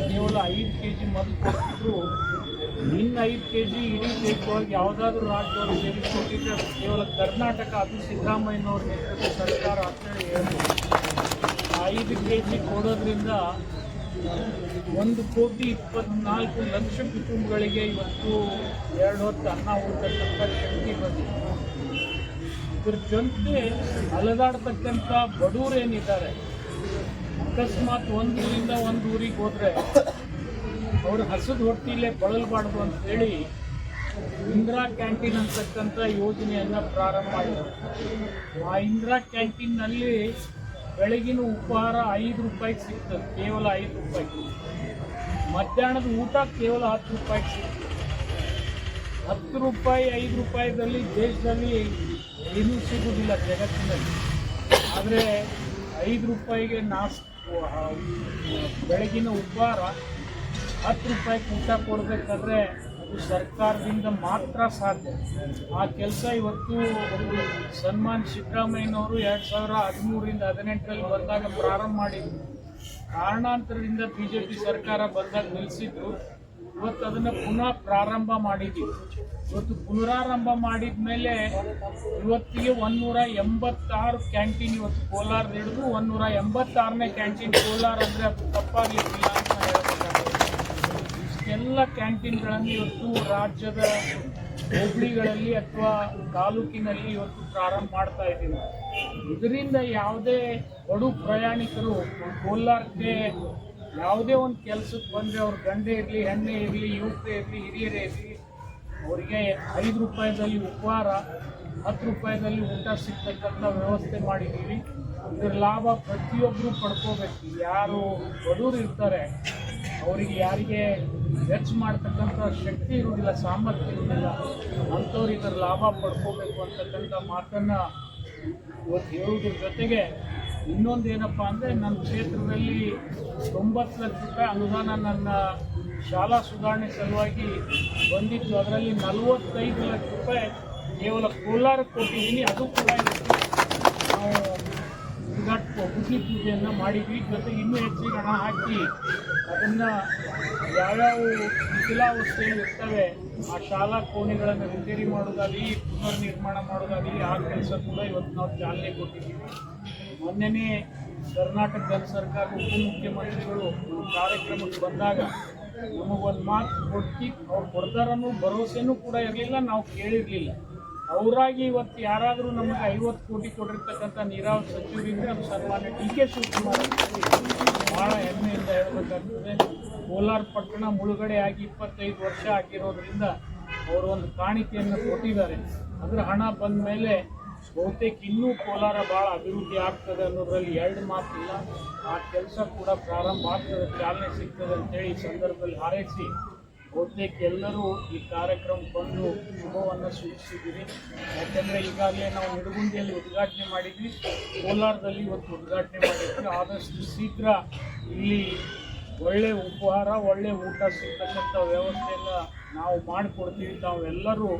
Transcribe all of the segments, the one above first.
ಕೇವಲ ಐದು K G ಮೊದಲು ಕೊಟ್ಟಿದ್ರು ನಿನ್ನ ಐದು ಕೆ ಜಿ ಇಡೀ ದೇಶವಾಗಿ ಯಾವುದಾದ್ರೂ ರಾಜ್ಯವರು ಸೇರಿಸ್ಕೊಟ್ಟಿದ್ರೆ ಕೇವಲ ಕರ್ನಾಟಕ ಅದು ಸಿದ್ದರಾಮಯ್ಯನವ್ರ ನೇತೃತ್ವದ ಸರ್ಕಾರ ಅಂತೇಳಿ ಐದು ಕೆ ಜಿ ಕೊಡೋದ್ರಿಂದ ಒಂದು ಕೋಟಿ ಇಪ್ಪತ್ನಾಲ್ಕು ಲಕ್ಷ ಕುಟುಂಬಗಳಿಗೆ ಇವತ್ತು ಎರಡು ಹೊತ್ತು ಅನ್ನ ಉಳ್ತಕ್ಕಂಥ ಶಕ್ತಿ ಬಂದಿದೆ. ಇದ್ರ ಜೊತೆ ಅಲೆದಾಡ್ತಕ್ಕಂಥ ಬಡವರೇನಿದ್ದಾರೆ ಅಕಸ್ಮಾತ್ ಒಂದು ಊರಿಂದ ಒಂದು ಊರಿಗೆ ಹೋದ್ರೆ ಅವ್ರ ಹಸದ ಹೊಟ್ಟಿಲೆ ಬಳಲಬಾರ್ದು ಅಂತ ಹೇಳಿ ಇಂದಿರಾ ಕ್ಯಾಂಟೀನ್ ಅಂತಕ್ಕಂಥ ಯೋಜನೆಯನ್ನು ಪ್ರಾರಂಭ ಮಾಡಿದ್ರು. ಆ ಇಂದಿರಾ ಕ್ಯಾಂಟೀನ್ನಲ್ಲಿ ಬೆಳಗಿನ ಉಪಹಾರ ಐದು ರೂಪಾಯಿಗೆ ಸಿಗ್ತದೆ, ಕೇವಲ ಐದು ರೂಪಾಯಿ ಮಧ್ಯಾಹ್ನದ ಊಟ ಕೇವಲ ಹತ್ತು ರೂಪಾಯಿಗೆ ಸಿಗ್ತದೆ. ಹತ್ತು ರೂಪಾಯಿ, ಐದು ರೂಪಾಯಿದಲ್ಲಿ ದೇಶದಲ್ಲಿ ಏನೂ ಸಿಗುವುದಿಲ್ಲ ಜಗತ್ತಿನಲ್ಲಿ. ಆದರೆ ಐದು ರೂಪಾಯಿಗೆ ನಾಸ್ ಬೆಳಗಿನ ಉಪಹಾರ ಹತ್ತು ರೂಪಾಯಿಗೆ ಊಟ ಕೊಡಬೇಕಾದ್ರೆ ಸರ್ಕಾರದಿಂದ ಮಾತ್ರ ಸಾಧ್ಯ. ಆ ಕೆಲಸ ಇವತ್ತು ಸನ್ಮಾನ್ ಸಿದ್ದರಾಮಯ್ಯನವರು ಎರಡು ಸಾವಿರ ಹದಿಮೂರರಿಂದ ಹದಿನೆಂಟರಲ್ಲಿ ಬಂದಾಗ ಪ್ರಾರಂಭ ಮಾಡಿದ್ರು. ಕಾರಣಾಂತರದಿಂದ ಬಿ ಜೆ ಪಿ ಸರ್ಕಾರ ಬಂದಾಗ ನಿಲ್ಲಿಸಿದ್ರು ಇವತ್ತು ಅದನ್ನು ಪುನಃ ಪ್ರಾರಂಭ ಮಾಡಿದ್ವಿ. ಇವತ್ತು ಪುನರಾರಂಭ ಮಾಡಿದ ಮೇಲೆ ಇವತ್ತಿಗೆ ಒಂದೂರ ಎಂಬತ್ತಾರು ಕ್ಯಾಂಟೀನ್ ಇವತ್ತು ಕೋಲಾರ ಹಿಡಿದು ಒಂದೂರ ಎಂಬತ್ತಾರನೇ ಕ್ಯಾಂಟೀನ್ ಕೋಲಾರ ಅಂದರೆ ಅದು ತಪ್ಪಾಗಲಿಕ್ಕಿಲ್ಲ ಇಷ್ಟೆಲ್ಲ ಕ್ಯಾಂಟೀನ್ಗಳನ್ನು ಇವತ್ತು ರಾಜ್ಯದ ಹೋಬಳಿಗಳಲ್ಲಿ ಅಥವಾ ತಾಲೂಕಿನಲ್ಲಿ ಇವತ್ತು ಪ್ರಾರಂಭ ಮಾಡ್ತಾ ಇದ್ದೀವಿ. ಇದರಿಂದ ಯಾವುದೇ ಬಡು ಪ್ರಯಾಣಿಕರು ಕೋಲಾರಕ್ಕೆ ಯಾವುದೇ ಒಂದು ಕೆಲಸಕ್ಕೆ ಬಂದರೆ ಅವ್ರ ಗಂಡೆ ಇರಲಿ ಹೆಣ್ಣೆ ಇರಲಿ, ಯುವಕರೇ ಇರಲಿ, ಹಿರಿಯರೇ ಇರಲಿ, ಅವರಿಗೆ ಐದು ರೂಪಾಯಿದಲ್ಲಿ ಉಪಹಾರ, ಹತ್ತು ರೂಪಾಯಿದಲ್ಲಿ ಊಟ ಸಿಗ್ತಕ್ಕಂಥ ವ್ಯವಸ್ಥೆ ಮಾಡಿದ್ದೀವಿ. ಇದರ ಲಾಭ ಪ್ರತಿಯೊಬ್ಬರು ಪಡ್ಕೋಬೇಕು. ಯಾರು ಬಡವರು ಇರ್ತಾರೆ ಅವರಿಗೆ ಯಾರಿಗೆ ವೆಚ್ಚ ಮಾಡ್ತಕ್ಕಂಥ ಶಕ್ತಿ ಇರುವುದಿಲ್ಲ, ಸಾಮರ್ಥ್ಯ ಇರುವುದಿಲ್ಲ, ಅಂಥವ್ರು ಇದರ ಲಾಭ ಪಡ್ಕೋಬೇಕು ಅಂತಕ್ಕಂಥ ಮಾತನ್ನು ಇವತ್ತು ಹೇಳುವುದ್ರ ಜೊತೆಗೆ ಇನ್ನೊಂದು ಏನಪ್ಪ ಅಂದರೆ ನನ್ನ ಕ್ಷೇತ್ರದಲ್ಲಿ ತೊಂಬತ್ತು ಲಕ್ಷ ರೂಪಾಯಿ ಅನುದಾನ ನನ್ನ ಶಾಲಾ ಸುಧಾರಣೆ ಸಲುವಾಗಿ ಬಂದಿತ್ತು. ಅದರಲ್ಲಿ ನಲವತ್ತೈದು ಲಕ್ಷ ರೂಪಾಯಿ ಕೇವಲ ಕೋಲಾರಕ್ಕೆ ಕೊಟ್ಟಿದ್ದೀನಿ. ಅದು ಕೂಡ ನಾವು ಉದ್ಘಾಟ ಬುದ್ಧಿ ಪೂಜೆಯನ್ನು ಮಾಡಿದ್ವಿ. ಜೊತೆ ಇನ್ನೂ ಹೆಚ್ಚಿಗೆ ಹಣ ಹಾಕಿ ಅದನ್ನು ಯಾವ್ಯಾವ ಶಿಥಿಲಾವಸ್ಥೆಯಲ್ಲಿ ಇರ್ತವೆ, ಆ ಶಾಲಾ ಕೋಣೆಗಳನ್ನು ರಿಪೇರಿ ಮಾಡೋದಾಗಲಿ ಪುನರ್ ನಿರ್ಮಾಣ ಮಾಡೋದಾಗಲಿ, ಆ ಕೆಲಸ ಕೂಡ ಇವತ್ತು ನಾವು ಚಾಲನೆ ಕೊಟ್ಟಿದ್ದೀವಿ. ಮೊನ್ನೆನೇ ಕರ್ನಾಟಕದ ಸರ್ಕಾರ ಉಪಮುಖ್ಯಮಂತ್ರಿಗಳು ಕಾರ್ಯಕ್ರಮಕ್ಕೆ ಬಂದಾಗ ನಮಗೊಂದು ಮಾತು ಕೊಟ್ಟು, ಅವ್ರು ಕೊಡ್ತಾರನ್ನೋ ಭರವಸೆನೂ ಕೂಡ ಇರಲಿಲ್ಲ, ನಾವು ಕೇಳಿರಲಿಲ್ಲ. ಅವರಾಗಿ ಇವತ್ತು ಯಾರಾದರೂ ನಮಗೆ ಐವತ್ತು ಕೋಟಿ ಕೊಟ್ಟಿರ್ತಕ್ಕಂಥ ನೀರಾವರಿ ಸಚಿವರಿಂದ ಅದು ಸನ್ಮಾನ್ಯ ಡಿ ಕೆ ಶಿವಕುಮಾರ್ ಭಾಳ ಹೆಮ್ಮೆಯಿಂದ ಹೇಳಬೇಕಾಗ್ತದೆ ಕೋಲಾರ ಪಟ್ಟಣ ಮುಳುಗಡೆ ಆಗಿ ಇಪ್ಪತ್ತೈದು ವರ್ಷ ಆಗಿರೋದ್ರಿಂದ ಅವರು ಒಂದು ಕಾಣಿಕೆಯನ್ನು ಕೊಟ್ಟಿದ್ದಾರೆ. ಅದರ ಹಣ ಬಂದ ಮೇಲೆ ಬಹುತೇಕ ಇನ್ನೂ ಕೋಲಾರ ಭಾಳ ಅಭಿವೃದ್ಧಿ ಆಗ್ತದೆ ಅನ್ನೋದ್ರಲ್ಲಿ ಎರಡು ಮಾತಿಲ್ಲ. ಆ ಕೆಲಸ ಕೂಡ ಪ್ರಾರಂಭ ಆಗ್ತದೆ, ಚಾಲನೆ ಸಿಗ್ತದೆ ಅಂತೇಳಿ ಈ ಸಂದರ್ಭದಲ್ಲಿ ಹಾರೈಸಿ ಬಹುತೇಕ ಎಲ್ಲರೂ ಈ ಕಾರ್ಯಕ್ರಮ ಬಂದು ಶುಭವನ್ನು ಸೂಚಿಸಿದ್ದೀರಿ. ಯಾಕೆಂದರೆ ಈಗಾಗಲೇ ನಾವು ನಿಡಗುಂದಿಯಲ್ಲಿ ಉದ್ಘಾಟನೆ ಮಾಡಿದ್ವಿ. ಕೋಲಾರದಲ್ಲಿ ಇವತ್ತು ಉದ್ಘಾಟನೆ ಮಾಡಿದ್ವಿ. ಆದಷ್ಟು ಶೀಘ್ರ ಇಲ್ಲಿ ಒಳ್ಳೆ ಉಪಹಾರ ಒಳ್ಳೆ ಊಟ ಸಿಗ್ತಕ್ಕಂಥ ವ್ಯವಸ್ಥೆಯನ್ನು ನಾವು ಮಾಡಿಕೊಡ್ತೀವಿ. ತಾವೆಲ್ಲರೂ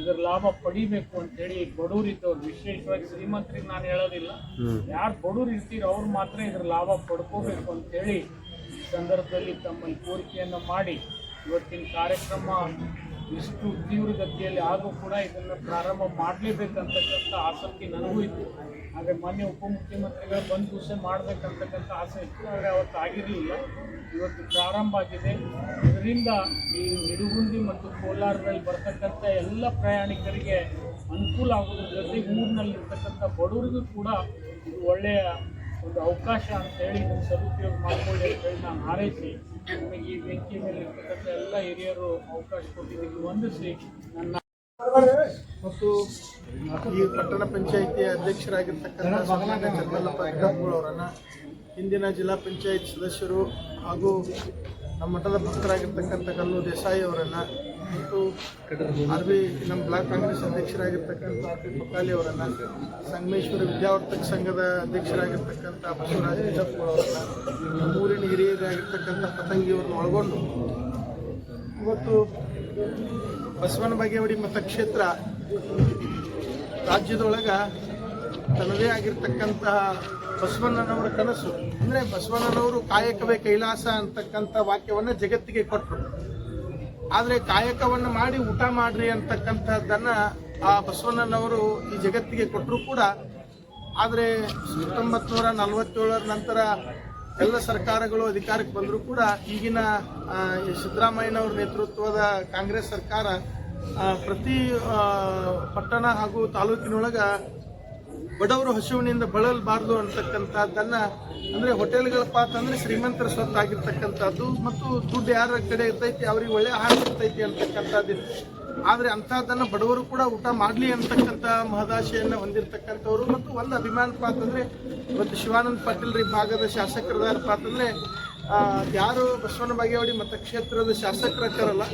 ಇದರ ಲಾಭ ಪಡಿಬೇಕು ಅಂತೇಳಿ ಬಡವರಿದ್ದವ್ರು ವಿಶೇಷವಾಗಿ ಶ್ರೀಮಂತರಿಗೆ ನಾನು ಹೇಳೋದಿಲ್ಲ. ಯಾರು ಬಡವ್ರು ಇರ್ತೀರೋ ಅವ್ರು ಮಾತ್ರ ಇದರ ಲಾಭ ಪಡ್ಕೋಬೇಕು ಅಂತೇಳಿ ಈ ಸಂದರ್ಭದಲ್ಲಿ ತಮ್ಮಲ್ಲಿ ಕೋರಿಕೆಯನ್ನು ಮಾಡಿ ಇವತ್ತಿನ ಕಾರ್ಯಕ್ರಮ ಇಷ್ಟು ತೀವ್ರಗತಿಯಲ್ಲಿ ಆಗೂ ಕೂಡ ಇದನ್ನು ಪ್ರಾರಂಭ ಮಾಡಲೇಬೇಕಂತಕ್ಕಂಥ ಆಸಕ್ತಿ ನನಗೂ ಇತ್ತು. ಆದರೆ ಮಾನ್ಯ ಉಪಮುಖ್ಯಮಂತ್ರಿಗಳು ಬಂದು ದಿವಸ ಮಾಡಬೇಕಂತಕ್ಕಂಥ ಆಸೆ ಇತ್ತು. ಆದರೆ ಅವತ್ತು ಆಗಿರಲಿಲ್ಲ. ಇವತ್ತು ಪ್ರಾರಂಭ ಆಗಿದೆ. ಇದರಿಂದ ಈ ನಿಡುಗುಂದಿ ಮತ್ತು ಕೋಲಾರದಲ್ಲಿ ಬರ್ತಕ್ಕಂಥ ಎಲ್ಲ ಪ್ರಯಾಣಿಕರಿಗೆ ಅನುಕೂಲ ಆಗೋದ್ರ ಜೊತೆಗೆ ಊರಿನಲ್ಲಿರ್ತಕ್ಕಂಥ ಬಡವರಿಗೂ ಕೂಡ ಇದು ಒಳ್ಳೆಯ ಒಂದು ಅವಕಾಶ ಅಂತ ಹೇಳಿ ಇದನ್ನು ಸದುಪಯೋಗ ಮಾಡಿಕೊಳ್ಳಿ ಅಂತ ಹೇಳಿ ನಾನು ಹಾರೈಸಿ ಈ ಬೆಂಕಿ ಮೇಲೆ ಇರ್ತಕ್ಕಂಥ ಎಲ್ಲ ಹಿರಿಯರು ಅವಕಾಶ ಕೊಟ್ಟಿದ್ದಕ್ಕೆ ವಂದಿಸಿ ನನ್ನ ಮತ್ತು ಈ ಪಟ್ಟಣ ಪಂಚಾಯಿತಿ ಅಧ್ಯಕ್ಷರಾಗಿರ್ತಕ್ಕಂಥ ಸನ್ಮಾನ್ಯ ಅವರನ್ನು ಇಂದಿನ ಜಿಲ್ಲಾ ಪಂಚಾಯತ್ ಸದಸ್ಯರು ಹಾಗೂ ನಮ್ಮ ಮಠದ ಭಕ್ತರಾಗಿರ್ತಕ್ಕಂಥ ಕಲ್ಲು ದೇಸಾಯಿ ಅವರನ್ನು ಆರ್ ಬಿ ನಮ್ಮ ಬ್ಲಾಕ್ ಕಾಂಗ್ರೆಸ್ ಅಧ್ಯಕ್ಷರಾಗಿರ್ತಕ್ಕಂಥ ಆರ್ ಬಿ ಪಕಾಲಿ ಅವರನ್ನು, ಸಂಗಮೇಶ್ವರ ವಿದ್ಯಾವರ್ತಕ ಸಂಘದ ಅಧ್ಯಕ್ಷರಾಗಿರ್ತಕ್ಕಂಥ ಬಸವರಾಜ ಅವರನ್ನು ನಮ್ಮೂರಿನ ಹಿರಿಯರಾಗಿರ್ತಕ್ಕಂಥ ಪತಂಗಿಯವ್ರನ್ನ ಒಳಗೊಂಡು, ಇವತ್ತು ಬಸವನ ಬಾಗೇವಾಡಿ ಮತಕ್ಷೇತ್ರ ರಾಜ್ಯದೊಳಗೆ ತನ್ನದೇ ಆಗಿರ್ತಕ್ಕಂತಹ ಬಸವಣ್ಣನವರ ಕನಸು. ಅಂದರೆ ಬಸವಣ್ಣನವರು ಕಾಯಕವೇ ಕೈಲಾಸ ಅಂತಕ್ಕಂಥ ವಾಕ್ಯವನ್ನ ಜಗತ್ತಿಗೆ ಕೊಟ್ಟರು ಆದ್ರೆ ಕಾಯಕವನ್ನು ಮಾಡಿ ಊಟ ಮಾಡ್ರಿ ಅಂತಕ್ಕಂಥದ್ದನ್ನು ಆ ಬಸವಣ್ಣನವರು ಈ ಜಗತ್ತಿಗೆ ಕೊಟ್ಟರು ಕೂಡ. ಆದ್ರೆ ಹತ್ತೊಂಬತ್ತು ನೂರ ನಲವತ್ತೇಳರ ನಂತರ ಎಲ್ಲ ಸರ್ಕಾರಗಳು ಅಧಿಕಾರಕ್ಕೆ ಬಂದರೂ ಕೂಡ ಈಗಿನ ಸಿದ್ದರಾಮಯ್ಯನವರ ನೇತೃತ್ವದ ಕಾಂಗ್ರೆಸ್ ಸರ್ಕಾರ ಪ್ರತಿ ಪಟ್ಟಣ ಹಾಗೂ ತಾಲೂಕಿನೊಳಗ ಬಡವರು ಹಸಿವಿನಿಂದ ಬಳಲಬಾರದು ಅಂತಕ್ಕಂಥದ್ದನ್ನ ಅಂದ್ರೆ ಪಾತ್ರ ಅಂತಂದ್ರೆ ಶ್ರೀಮಂತರ ಸ್ವತ್ತಾಗಿರ್ತಕ್ಕಂಥದ್ದು ಮತ್ತು ದುಡ್ಡು ಯಾರ ಕಡೆ ಇರ್ತೈತಿ ಅವ್ರಿಗೆ ಒಳ್ಳೆ ಆಹಾರ ಇರ್ತೈತಿ ಅಂತಕ್ಕಂಥದ್ದು ಆದ್ರೆ ಅಂತಹದ್ದನ್ನ ಬಡವರು ಕೂಡ ಊಟ ಮಾಡ್ಲಿ ಅಂತಕ್ಕಂಥ ಮಹದಾಶೆಯನ್ನ ಹೊಂದಿರತಕ್ಕಂಥವ್ರು ಮತ್ತು ಒಂದು ಅಭಿಮಾನ ಪಾತ್ರ ಅಂತಂದ್ರೆ ಇವತ್ತು ಶಿವಾನಂದ ಪಾಟೀಲ್ ರೀ ಭಾಗದ ಶಾಸಕರದ ಪಾತ್ರ ಆ, ಯಾರು ಬಸವನ ಬಾಗೇವಾಡಿ ಮತಕ್ಷೇತ್ರದ ಶಾಸಕರಕ್ಕರಲ್ಲ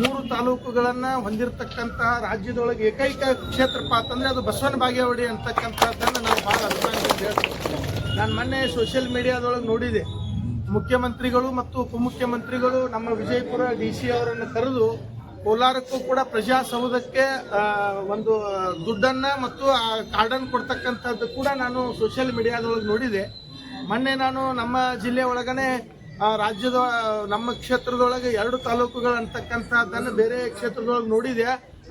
ಮೂರು ತಾಲೂಕುಗಳನ್ನ ಹೊಂದಿರತಕ್ಕಂತಹ ರಾಜ್ಯದೊಳಗೆ ಏಕೈಕ ಕ್ಷೇತ್ರಪ್ಪ ಅಂತಂದ್ರೆ ಅದು ಬಸವನ ಬಾಗೇವಾಡಿ ಅಂತಕ್ಕಂಥದ್ದನ್ನ ನಾವು ಬಹಳ ಅಭಿಮಾನ ಹೇಳ್ತೀವಿ ನಾನು ಮೊನ್ನೆ ಸೋಷಿಯಲ್ ಮೀಡಿಯಾದೊಳಗೆ ನೋಡಿದೆ. ಮುಖ್ಯಮಂತ್ರಿಗಳು ಮತ್ತು ಉಪಮುಖ್ಯಮಂತ್ರಿಗಳು ನಮ್ಮ ವಿಜಯಪುರ ಡಿ ಸಿ ಅವರನ್ನು ಕರೆದು ಕೋಲಾರಕ್ಕೂ ಕೂಡ ಪ್ರಜಾಸೌಧಕ್ಕೆ ಒಂದು ದುಡ್ಡನ್ನ ಮತ್ತು ಆ ಕಾರ್ಡನ್ನು ಕೊಡ್ತಕ್ಕಂಥದ್ದು ಕೂಡ ನಾನು ಸೋಷಿಯಲ್ ಮೀಡಿಯಾದೊಳಗೆ ನೋಡಿದೆ. ಮೊನ್ನೆ ನಾನು ನಮ್ಮ ಜಿಲ್ಲೆ ಒಳಗನೆ ರಾಜ್ಯದ ನಮ್ಮ ಕ್ಷೇತ್ರದೊಳಗೆ ಎರಡು ತಾಲೂಕುಗಳು ಅಂತಕ್ಕಂಥದ್ದನ್ನು ಬೇರೆ ಕ್ಷೇತ್ರದೊಳಗೆ ನೋಡಿದೆ.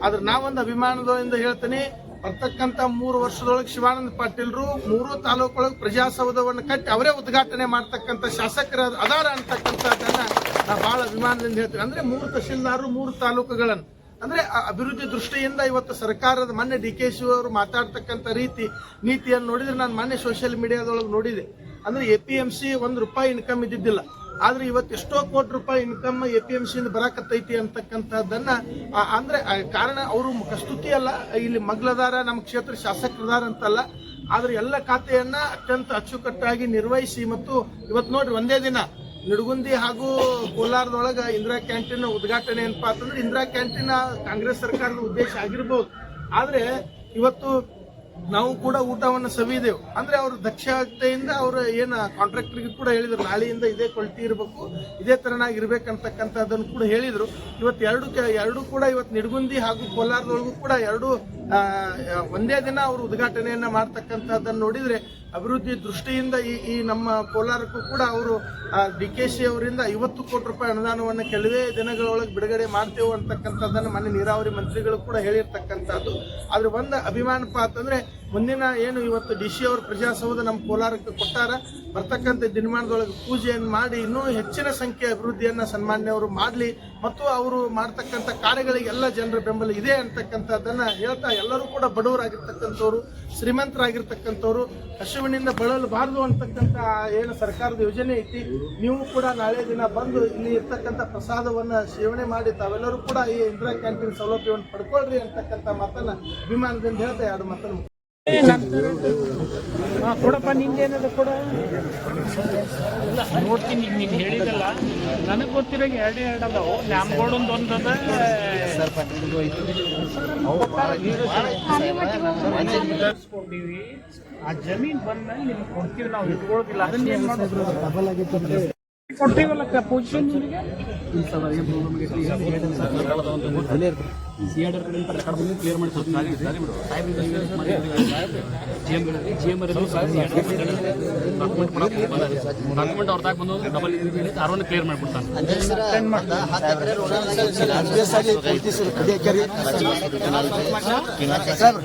ಆದ್ರೆ ನಾವೊಂದು ಅಭಿಮಾನದಿಂದ ಹೇಳ್ತೀನಿ, ಬರ್ತಕ್ಕಂಥ ಮೂರು ವರ್ಷದೊಳಗೆ ಶಿವಾನಂದ ಪಾಟೀಲ್ರು ಮೂರು ತಾಲೂಕೊಳಗೆ ಪ್ರಜಾಸೌಧವನ್ನು ಕಟ್ಟಿ ಅವರೇ ಉದ್ಘಾಟನೆ ಮಾಡ್ತಕ್ಕಂಥ ಶಾಸಕರ ಅದಾರ ಅಂತಕ್ಕಂಥದ್ದನ್ನ ನಾ ಬಹಳ ಅಭಿಮಾನದಿಂದ ಹೇಳ್ತೀನಿ. ಅಂದ್ರೆ ಮೂರು ತಹಶೀಲ್ದಾರರು ಮೂರು ತಾಲೂಕುಗಳನ್ನು. ಅಂದ್ರೆ ಅಭಿವೃದ್ಧಿ ದೃಷ್ಟಿಯಿಂದ ಇವತ್ತು ಸರ್ಕಾರದ ಮೊನ್ನೆ ಡಿ ಕೆ ಶಿವ ಅವರು ಮಾತಾಡ್ತಕ್ಕಂಥ ರೀತಿ, ನೀತಿಯನ್ನು ನೋಡಿದ್ರೆ ನಾನು ಮೊನ್ನೆ ಸೋಷಿಯಲ್ ಮೀಡಿಯಾದೊಳಗೆ ನೋಡಿದೆ. ಅಂದ್ರೆ ಎ ಪಿ ಎಂ ಸಿ ಒಂದು ರೂಪಾಯಿ ಇನ್ಕಮ್ ಇದ್ದಿದ್ದಿಲ್ಲ. ಆದ್ರೆ ಇವತ್ತು ಎಷ್ಟೋ ಕೋಟಿ ರೂಪಾಯಿ ಇನ್ಕಮ್ ಎ ಪಿ ಎಂ ಸಿಯಿಂದ ಬರಾಕತ್ತೈತಿ ಅಂತಕ್ಕಂಥದ್ದನ್ನ ಅಂದ್ರೆ ಕಾರಣ ಅವರು ಕಸ್ತುತಿ ಅಲ್ಲ, ಇಲ್ಲಿ ಮಗ್ಲದಾರ, ನಮ್ಮ ಕ್ಷೇತ್ರ ಶಾಸಕರದಾರ ಅಂತಲ್ಲ. ಆದ್ರೆ ಎಲ್ಲ ಖಾತೆಯನ್ನ ಅತ್ಯಂತ ಅಚ್ಚುಕಟ್ಟಾಗಿ ನಿರ್ವಹಿಸಿ ಮತ್ತು ಇವತ್ತು ನೋಡ್ರಿ ಒಂದೇ ದಿನ ನಿಡಗುಂದಿ ಹಾಗೂ ಕೋಲಾರದೊಳಗ ಇಂದಿರಾ ಕ್ಯಾಂಟೀನ್ ಉದ್ಘಾಟನೆ ಏನಪ್ಪಾ ಅಂತಂದ್ರೆ ಇಂದಿರಾ ಕ್ಯಾಂಟೀನ್ ಕಾಂಗ್ರೆಸ್ ಸರ್ಕಾರದ ಉದ್ದೇಶ ಆಗಿರ್ಬೋದು. ಆದ್ರೆ ಇವತ್ತು ನಾವು ಕೂಡ ಊಟವನ್ನು ಸವಿದೆವು. ಅಂದ್ರೆ ಅವ್ರ ದಕ್ಷತೆಯಿಂದ ಅವರು ಏನ ಕಾಂಟ್ರಾಕ್ಟರ್ಗೆ ಕೂಡ ಹೇಳಿದ್ರು, ನಾಳೆಯಿಂದ ಇದೇ ಕ್ವಾಲಿಟಿ ಇರಬೇಕು, ಇದೇ ತರನಾಗಿ ಇರ್ಬೇಕಂತಕ್ಕಂಥದ್ದನ್ನು ಕೂಡ ಹೇಳಿದ್ರು. ಇವತ್ತು ಎರಡು ಎರಡು ಕೂಡ ಇವತ್ತು ನಿಡಗುಂದಿ ಹಾಗೂ ಕೋಲಾರದೊಳಗೂ ಕೂಡ ಎರಡು ಒಂದೇ ದಿನ ಅವರು ಉದ್ಘಾಟನೆಯನ್ನ ಮಾಡ್ತಕ್ಕಂಥದ್ದನ್ನು ನೋಡಿದ್ರೆ ಅಭಿವೃದ್ಧಿ ದೃಷ್ಟಿಯಿಂದ ಈ ಈ ನಮ್ಮ ಕೋಲಾರಕ್ಕೂ ಕೂಡ ಅವರು ಡಿ ಕೆ ಶಿ ಅವರಿಂದ ಐವತ್ತು ಕೋಟಿ ರೂಪಾಯಿ ಅನುದಾನವನ್ನು ಕೆಲವೇ ದಿನಗಳೊಳಗೆ ಬಿಡುಗಡೆ ಮಾಡ್ತೇವೆ ಅಂತಕ್ಕಂಥದ್ದನ್ನು ಮನೆ ನೀರಾವರಿ ಮಂತ್ರಿಗಳು ಕೂಡ ಹೇಳಿರ್ತಕ್ಕಂಥದ್ದು. ಅದ್ರ ಒಂದು ಅಭಿಮಾನಪ ಅಂತಂದ್ರೆ ಮುಂದಿನ ಏನು ಇವತ್ತು ಡಿ ಸಿ ಅವರು ಪ್ರಜಾಸೌಧ ನಮ್ಮ ಕೋಲಾರಕ್ಕೆ ಕೊಟ್ಟಾರ ಬರ್ತಕ್ಕಂಥ ದಿನಮಾನದೊಳಗೆ ಪೂಜೆಯನ್ನು ಮಾಡಿ ಇನ್ನೂ ಹೆಚ್ಚಿನ ಸಂಖ್ಯೆ ಅಭಿವೃದ್ಧಿಯನ್ನು ಸನ್ಮಾನ್ಯವರು ಮಾಡಲಿ ಮತ್ತು ಅವರು ಮಾಡ್ತಕ್ಕಂಥ ಕಾರ್ಯಗಳಿಗೆ ಎಲ್ಲ ಜನರ ಬೆಂಬಲ ಇದೆ ಅಂತಕ್ಕಂಥದ್ದನ್ನು ಹೇಳ್ತಾ ಎಲ್ಲರೂ ಕೂಡ ಬಡವರಾಗಿರ್ತಕ್ಕಂಥವ್ರು, ಶ್ರೀಮಂತರಾಗಿರ್ತಕ್ಕಂಥವ್ರು, ಹಸುವಿನಿಂದ ಬಳಲಬಾರದು ಅಂತಕ್ಕಂಥ ಏನು ಸರ್ಕಾರದ ಯೋಜನೆ ಐತಿ, ನೀವು ಕೂಡ ನಾಳೆ ದಿನ ಬಂದು ಇಲ್ಲಿ ಇರ್ತಕ್ಕಂಥ ಪ್ರಸಾದವನ್ನು ಸೇವನೆ ಮಾಡಿ ತಾವೆಲ್ಲರೂ ಕೂಡ ಈ ಇಂದಿರಾ ಕ್ಯಾಂಟೀನ್ ಸೌಲಭ್ಯವನ್ನು ಪಡ್ಕೊಳ್ರಿ ಅಂತಕ್ಕಂಥ ಮಾತನ್ನು ಅಭಿಮಾನದಿಂದ ಹೇಳ್ತಾ ಎರಡು ಮಾತನ್ನು ಕೊಡಪ್ಪ ನಿಂದೇನದು ಕೊಡ. ನೋಡ್ತೀನಿ ನೀನು ಹೇಳಿದಲ್ಲ ನನಗೆ ಗೊತ್ತಿರೋ ಎರಡು ಎರಡು ಅದಾವು. ನ್ಯಾಮ್ಗೋಳೊಂದು ಒಂದು ಅದ. ಆ ಜಮೀನ್ ಬಂದ್ಮೇಲೆ ನಿಮ್ಗೆ ಕೊಡ್ತೀವಿ, ನಾವು ಇಟ್ಕೊಳ್ತಿಲ್ಲ ಅದನ್ನ ಏನ್ ಮಾಡೋದು? ಡಾಕ್ಯುಮೆಂಟ್ ಅವ್ರದಾಗ ಬಂದು ಡಬಲ್ ಅರವನ್ನ ಕ್ಲಿಯರ್ ಮಾಡ್ಬಿಡ್ತಾನೆ ಸರ್